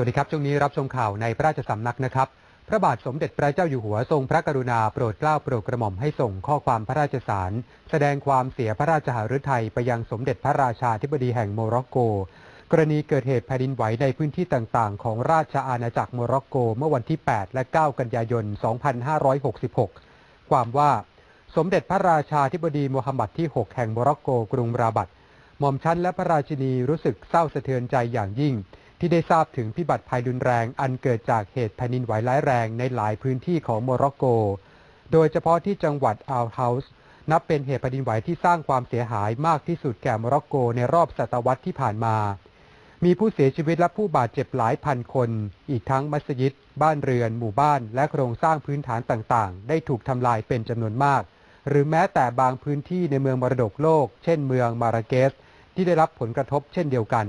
สวัสดีครับ ช่วงนี้รับชมข่าวในพระราชสำนักนะครับ พระบาทสมเด็จพระเจ้าอยู่หัวทรงพระกรุณาโปรดเกล้าโปรดกระหม่อมให้ส่งข้อความพระราชสาร แสดงความเสียพระราชหฤทัยไปยังสมเด็จพระราชาธิบดีแห่งโมร็อกโก กรณีเกิดเหตุแผ่นดินไหวในพื้นที่ต่างๆ ของราชอาณาจักรโมร็อกโก เมื่อวันที่ 8 และ 9 กันยายน 2566 ความว่าสมเด็จพระราชาธิบดีโมฮัมหมัดที่ 6 แห่งโมร็อกโก กรุงราบัตหม่อมชั้นและพระราชินีรู้สึกเศร้าสะเทือนใจอย่างยิ่ง ที่ได้ทราบถึงพิบัติภัยรุนแรงอันเกิดจากเหตุแผ่นดินไหวร้ายแรงในหลายพื้นที่ของโมร็อกโก โดยเฉพาะที่จังหวัดอัลเฮาส์นับเป็นเหตุแผ่นดินไหวที่สร้างความเสียหายมากที่สุดแก่โมร็อกโกในรอบศตวรรษที่ผ่านมา มีผู้เสียชีวิตและผู้บาดเจ็บหลายพันคน อีกทั้งมัสยิด บ้านเรือน หมู่บ้าน และโครงสร้างพื้นฐานต่างๆ ได้ถูกทำลายเป็นจำนวนมาก หรือแม้แต่บางพื้นที่ในเมืองมรดกโลก เช่น เมืองมาราเกสที่ได้รับผลกระทบเช่นเดียวกัน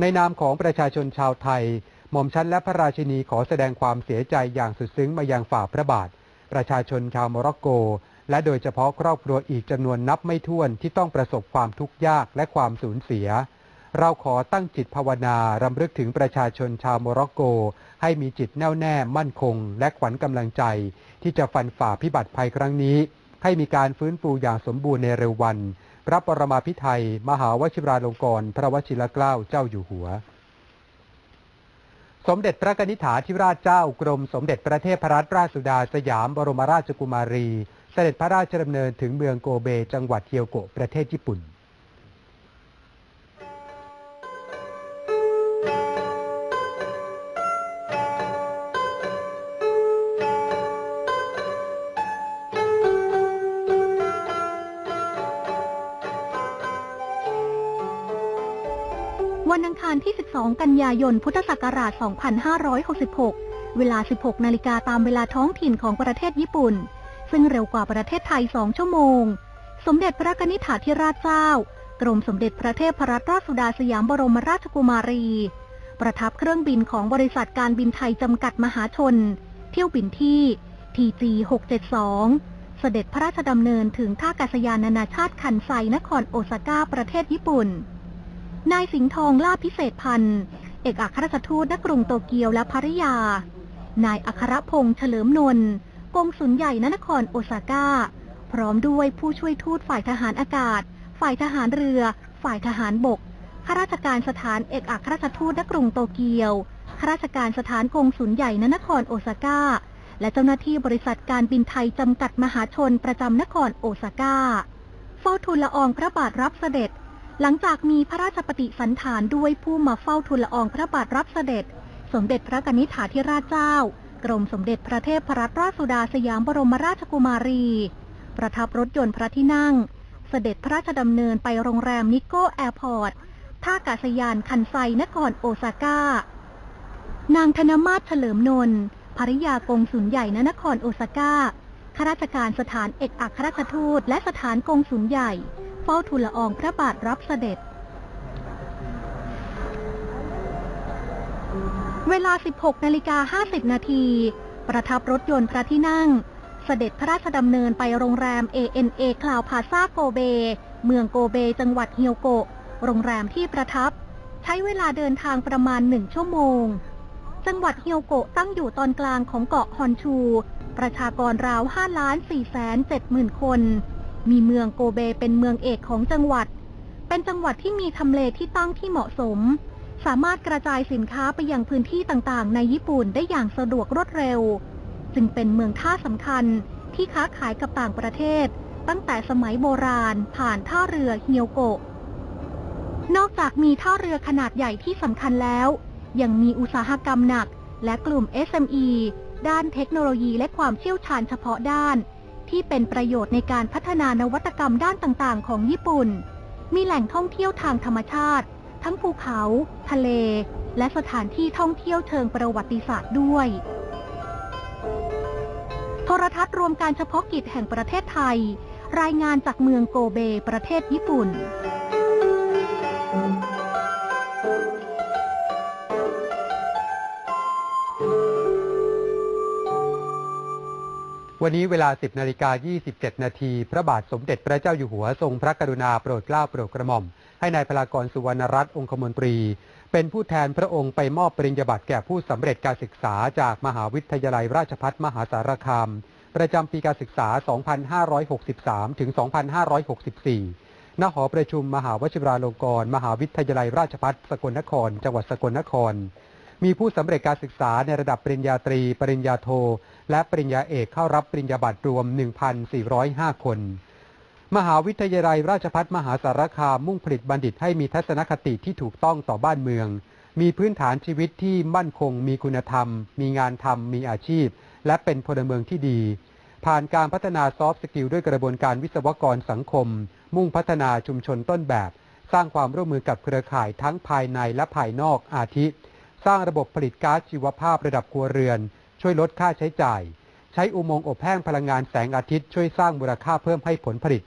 ในนามของประชาชนชาวไทย หม่อมชั้นและพระราชินีขอแสดงความเสียใจอย่างสุดซึ้งมายังฝ่าพระบาท ประชาชนชาวโมร็อกโก และโดยเฉพาะครอบครัวอีกจำนวนนับไม่ถ้วนที่ต้องประสบความทุกข์ยากและความสูญเสีย เราขอตั้งจิตภาวนารำลึกถึงประชาชนชาวโมร็อกโก ให้มีจิตแน่วแน่มั่นคง และขวัญกำลังใจ ที่จะฟันฝ่าพิบัติภัยครั้งนี้ ให้มีการฟื้นฟูอย่างสมบูรณ์ในเร็ววัน พระปรมาภิไทยมหาวชิราลงกรณพระวชิรเกล้าเจ้าอยู่หัว สมเด็จพระกนิษฐาธิราชเจ้ากรมสมเด็จพระเทพรัตนราชสุดาสยามบรมราชกุมารี เสด็จพระราชดำเนินถึงเมืองโกเบจังหวัดเคียวโกะประเทศญี่ปุ่น วันอังคารที่ 12 กันยายน พุทธศักราช 2566 เวลา 16 นาฬิกาตามเวลาท้องถิ่นของประเทศญี่ปุ่น ซึ่งเร็วกว่าประเทศไทย 2 ชั่วโมง สมเด็จพระกนิษฐาธิราชเจ้า กรมสมเด็จพระเทพรัตนราชสุดาสยามบรมราชกุมารี ประทับเครื่องบินของบริษัทการบินไทยจำกัดมหาชน เที่ยวบินที่ TG 672 เสด็จพระราชดำเนินถึงท่าอากาศยานนานาชาติคันไซนครโอซาก้าประเทศญี่ปุ่น นายสิงห์ทองลาภพิเศษพันธ์เอกอัครราชทูตณกรุงโตเกียวและภริยา นายอัครพงษ์เฉลิมนนท์กงสุลใหญ่ณนครโอซาก้า พร้อมด้วยผู้ช่วยทูตฝ่ายทหารอากาศ ฝ่ายทหารเรือ ฝ่ายทหารบก ข้าราชการสถานเอกอัครราชทูตณกรุงโตเกียว ข้าราชการสถานกงสุลใหญ่ณนครโอซาก้า และเจ้าหน้าที่บริษัทการบินไทยจำกัดมหาชนประจำนครโอซาก้า เฝ้าทูลละอองพระบาทรับเสด็จ หลังจากมีพระราชปฏิสันถานด้วยผู้มาเฝ้าทูลละอองพระบาทรับเสด็จ สมเด็จพระกนิษฐาธิราชเจ้า กรมสมเด็จพระเทพรัตนราชสุดาสยามบรมราชกุมารี ประทับรถยนต์พระที่นั่ง เสด็จพระราชดำเนินไปโรงแรมนิโก้แอร์พอร์ต ท่าอากาศยานคันไซนครโอซาก้า นางธนมาศเฉลิมนนท์ภริยากงสุลใหญ่ณนครโอซาก้าข้าราชการสถานเอกอัครราชทูตและสถานกงสุลใหญ่ เฝ้าทูลละอองพระบาทรับเสด็จ เวลา 16นาฬิกา50 นาที ประทับรถยนต์พระที่นั่ง เสด็จพระราชดำเนินไปโรงแรม ANA คลาวพาซาโกเบ เมืองโกเบ จังหวัดเฮียวโกะ โรงแรมที่ประทับ ใช้เวลาเดินทางประมาณ1ชั่วโมง จังหวัดเฮียวโกะตั้งอยู่ตอนกลางของเกาะฮอนชู ประชากรราว5ล้าน4แสน7หมื่นคน มีเมืองโกเบเป็นเมืองเอกของจังหวัด เป็นจังหวัดที่มีทำเลที่ตั้งที่เหมาะสม สามารถกระจายสินค้าไปยังพื้นที่ต่างๆ ในญี่ปุ่นได้อย่างสะดวกรวดเร็ว จึงเป็นเมืองท่าสำคัญที่ค้าขายกับต่างประเทศ ตั้งแต่สมัยโบราณผ่านท่าเรือเฮียวโกะ นอกจากมีท่าเรือขนาดใหญ่ที่สำคัญแล้ว ยังมีอุตสาหกรรมหนัก และกลุ่ม SME ด้านเทคโนโลยีและความเชี่ยวชาญเฉพาะด้าน ที่เป็นประโยชน์ในการพัฒนานวัตกรรมด้านต่างๆ ของญี่ปุ่น มีแหล่งท่องเที่ยวทางธรรมชาติ ทั้งภูเขา ทะเล และสถานที่ท่องเที่ยวเชิงประวัติศาสตร์ด้วย โทรทัศน์รวมการเฉพาะกิจแห่งประเทศไทย รายงานจากเมืองโกเบ ประเทศญี่ปุ่น วันนี้เวลา 10นาฬิกา27 นาที พระบาทสมเด็จพระเจ้าอยู่หัวทรงพระกรุณาโปรดเกล้าโปรดกระหม่อม ให้นายพลากรสุวรรณรัตน์องคมนตรี เป็นผู้แทนพระองค์ไปมอบปริญญาบัตรแก่ผู้สำเร็จการศึกษาจากมหาวิทยาลัยราชภัฏมหาสารคาม ประจำปีการศึกษา 2563 ถึง 2564 ณ หอประชุมมหาวชิราลงกรณ์มหาวิทยาลัยราชภัฏสกลนคร จังหวัดสกลนคร มีผู้สำเร็จการศึกษาในระดับปริญญาตรี ปริญญาโท และปริญญาเอกเข้ารับปริญญาบัตรรวม 1,405 คน มหาวิทยาลัยราชภัฏมหาสารคามมุ่งผลิตบัณฑิตให้มีทัศนคติที่ถูกต้องต่อบ้านเมือง มีพื้นฐานชีวิตที่มั่นคง มีคุณธรรม มีงานทำมีอาชีพ และเป็นพลเมืองที่ดี ผ่านการพัฒนาซอฟต์สกิลด้วยกระบวนการวิศวกรสังคม มุ่งพัฒนาชุมชนต้นแบบ สร้างความร่วมมือกับเครือข่ายทั้งภายในและภายนอกอาทิ สร้างระบบผลิตก๊าซชีวภาพระดับครัวเรือน ช่วยลดค่าใช้จ่าย ใช้อุโมงค์อบแห้งพลังงานแสงอาทิตย์ช่วยสร้างมูลค่าเพิ่มให้ผลผลิต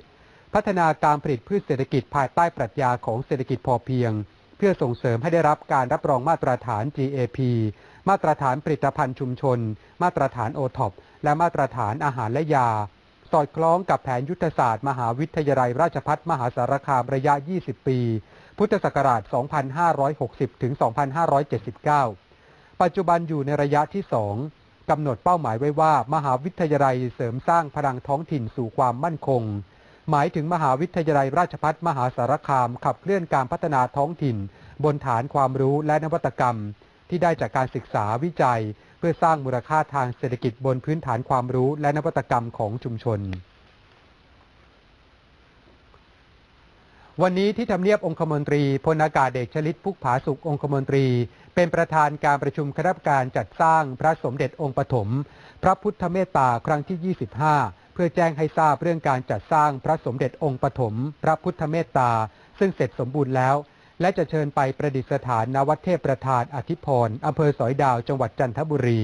พัฒนาการผลิตพืชเศรษฐกิจภายใต้ปรัชญาของเศรษฐกิจพอเพียง เพื่อส่งเสริมให้ได้รับการรับรองมาตรฐาน GAP มาตรฐานผลิตภัณฑ์ชุมชน มาตรฐานโอท็อปและมาตรฐานอาหารและยา สอดคล้องกับแผนยุทธศาสตร์ มหาวิทยาลัยราชภัฏมหาสารคามระยะ 20 ปี พุทธศักราช 2560 ถึง 2579 ปัจจุบันอยู่ในระยะที่ 2 กำหนดเป้าหมายไว้ว่า มหาวิทยาลัยเสริมสร้างพลังท้องถิ่นสู่ความมั่นคง หมายถึงมหาวิทยาลัยราชพัฒมหาสารคามขับเคลื่อนการพัฒนาท้องถิ่น บนฐานความรู้และนวัตกรรม ที่ได้จากการศึกษาวิจัย เพื่อสร้างมูลค่าทางเศรษฐกิจบนพื้นฐานความรู้และนวัตกรรมของชุมชน วันนี้ที่ทำเนียบองคมนตรีพลอากาศเอกชลิตพุกผาสุของคมนตรี เป็นประธานการประชุมคณะกรรมการจัดสร้างพระสมเด็จองค์ปฐมพระพุทธเมตตาครั้งที่ 25 เพื่อแจ้งให้ทราบเรื่องการจัดสร้างพระสมเด็จองค์ปฐมพระพุทธเมตตา ซึ่งเสร็จสมบูรณ์แล้ว และจะเชิญไปประดิษฐานณวัดเทพประธานอธิพรอำเภอสอยดาวจังหวัดจันทบุรี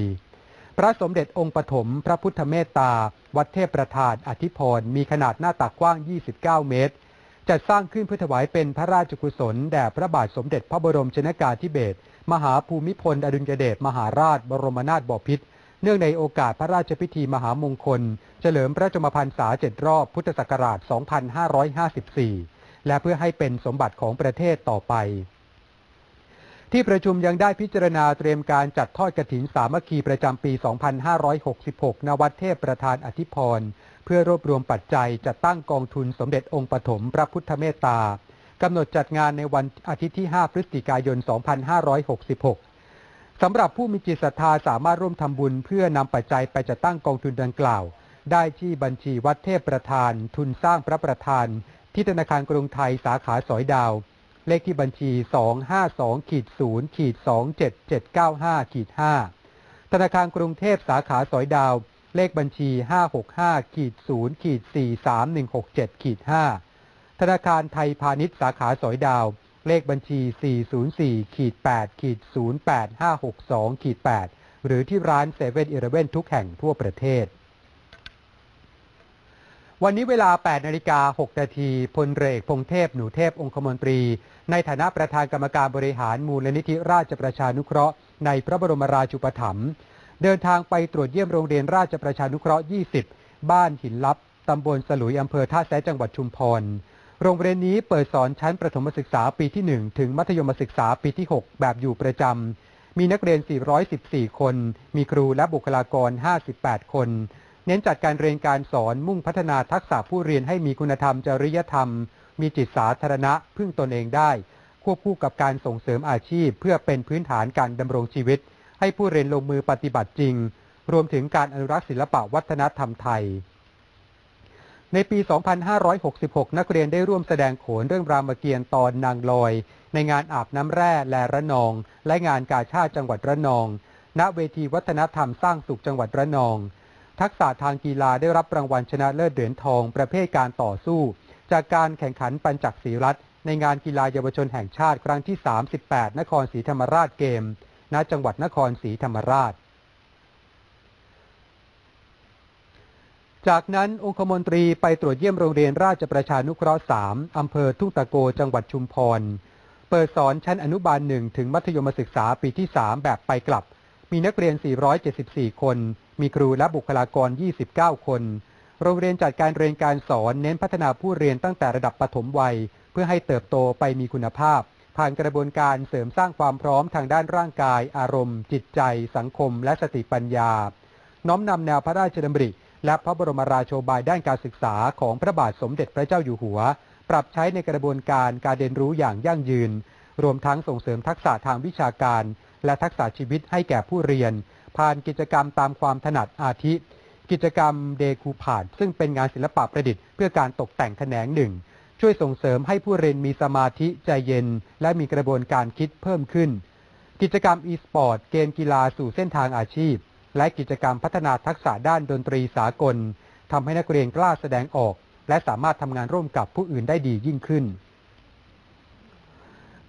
พระสมเด็จองค์ปฐมพระพุทธเมตตา วัดเทพประธานอธิพรมีขนาดหน้าตักกว้าง 29 เมตร จัดสร้างขึ้นเพื่อถวายเป็นพระราชกุศลแด่พระบาทสมเด็จพระบรมชนกาธิเบศรมหาภูมิพลอดุลยเดชมหาราช บรมนาถบพิตรเนื่องในโอกาสพระราชพิธีมหามงคล เฉลิมพระชนมพรรษาเจ็ดรอบพุทธศักราช 2554 และเพื่อให้เป็นสมบัติของประเทศต่อไป ที่ประชุมยังได้พิจารณาเตรียมการจัดทอดกระถินสามัคคีประจำปี 2566ณวัดเทพประธานอธิพร เพื่อรวบรวมปัจจัยจัดตั้งกองทุนสมเด็จองค์ปฐมพระพุทธเมตตากำหนดจัดงานในวันอาทิตย์ที่ 5 พฤศจิกายน 2566 สำหรับผู้มีจิตศรัทธาสามารถร่วมทำบุญ เพื่อนำปัจจัยไปจัดตั้งกองทุนดังกล่าว ได้ที่บัญชีวัดเทพประธาน ทุนสร้างพระประธาน ที่ธนาคารกรุงไทยสาขาสอยดาว เลขที่บัญชี 252ขีด0ขีด27795ขีด5ธนาคารกรุงเทพสาขาสอยดาว เลขบัญชี 565ขีด0ขีด43167ขีด5ธนาคารไทยพาณิชย์สาขาสอยดาว เลขบัญชี 404ขีด8ขีด08562ขีด8หรือที่ร้านเซเว่นอีเลเว่นทุกแห่งทั่วประเทศ วันนี้เวลา 8นาฬิกา6นาทีพลเรือเอกพงเทพหนูเทพองคมนตรี ในฐานะประธานกรรมการบริหารมูลนิธิราชประชานุเคราะห์ในพระบรมราชูปถัมภ์ เดินทางไปตรวจเยี่ยมโรงเรียนราชประชานุเคราะห์ 20 บ้านหินลับ ตำบลสลุยอำเภอท่าแซะจังหวัดชุมพร โรงเรียนนี้เปิดสอนชั้นประถมศึกษาปีที่ 1 ถึงมัธยมศึกษาปีที่ 6 แบบอยู่ประจำ มีนักเรียน 414 คน มีครูและบุคลากร 58 คน เน้นจัดการเรียนการสอนมุ่งพัฒนาทักษะผู้เรียนให้มีคุณธรรมจริยธรรม มีจิตสาธารณะพึ่งตนเองได้ ควบคู่กับการส่งเสริมอาชีพ เพื่อเป็นพื้นฐานการดำรงชีวิต ให้ผู้เรียนลงมือปฏิบัติจริง รวมถึงการอนุรักษ์ศิลปะวัฒนธรรมไทย ในปี 2566 นักเรียนได้ร่วมแสดงโขนเรื่องรามเกียรติ์ตอนนางลอย ในงานอาบน้ำแร่แลระนอง และงานกาชาติจังหวัดระนอง ณเวทีวัฒนธรรมสร้างสุขจังหวัดระนอง ทักษะทางกีฬาได้รับรางวัลชนะเลิศเหรียญทอง ประเภทการต่อสู้ จากการแข่งขันปัญจักศรีรัตน์ในงานกีฬาเยาวชนแห่งชาติครั้งที่ 38 นครศรีธรรมราชเกม ณจังหวัดนครศรีธรรมราช จากนั้นองคมนตรีไปตรวจเยี่ยมโรงเรียนราชประชานุเคราะห์ 3 อำเภอทุ่งตะโกจังหวัดชุมพร เปิดสอนชั้นอนุบาลหนึ่งถึงมัธยมศึกษาปีที่ 3 แบบไปกลับ มีนักเรียน 474 คน มีครูและบุคลากร 29 คนโรงเรียนจัดการเรียนการสอนเน้นพัฒนาผู้เรียนตั้งแต่ระดับปฐมวัย เพื่อให้เติบโตไปมีคุณภาพ ผ่านกระบวนการเสริมสร้างความพร้อมทางด้านร่างกาย อารมณ์ จิตใจ สังคม และสติปัญญา น้อมนำแนวพระราชดำริ และพระบรมราโชบายด้านการศึกษาของพระบาทสมเด็จพระเจ้าอยู่หัว ปรับใช้ในกระบวนการการเรียนรู้อย่างยั่งยืน รวมทั้งส่งเสริมทักษะทางวิชาการ และทักษะชีวิตให้แก่ผู้เรียน ผ่านกิจกรรมตามความถนัดอาทิ กิจกรรมเดคูผ่าน ซึ่งเป็นงานศิลปะประดิษฐ์เพื่อการตกแต่งแขนงหนึ่ง ช่วยส่งเสริมให้ผู้เรียนมีสมาธิใจเย็น และมีกระบวนการคิดเพิ่มขึ้น กิจกรรม e-sport เกมกีฬาสู่เส้นทางอาชีพ และกิจกรรมพัฒนาทักษะด้านดนตรีสากลทำให้นักเรียนกล้าแสดงออก และสามารถทำงานร่วมกับผู้อื่นได้ดียิ่งขึ้น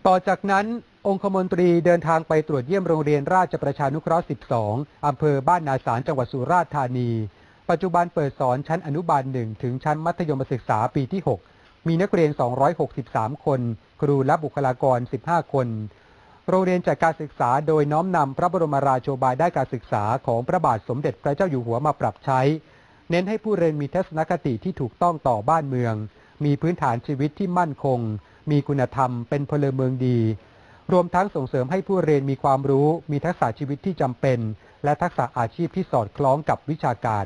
ต่อจากนั้น องคมนตรีเดินทางไปตรวจเยี่ยมโรงเรียนราชประชานุเคราะห์ 12 อำเภอบ้านนาสารจังหวัดสุราษฎร์ธานี ปัจจุบันเปิดสอนชั้นอนุบาล 1 ถึงชั้นมัธยมศึกษาปีที่ 6 มีนักเรียน 263 คน ครูและบุคลากร 15 คน โรงเรียนจัดการศึกษาโดยน้อมนำพระบรมราโชบายด้านการศึกษาของพระบาทสมเด็จพระเจ้าอยู่หัวมาปรับใช้ เน้นให้ผู้เรียนมีทัศนคติที่ถูกต้องต่อบ้านเมือง มีพื้นฐานชีวิตที่มั่นคง มีคุณธรรมเป็นพลเมืองดี รวมทั้งส่งเสริมให้ผู้เรียนมีความรู้ มีทักษะชีวิตที่จำเป็น และทักษะอาชีพที่สอดคล้องกับวิชาการ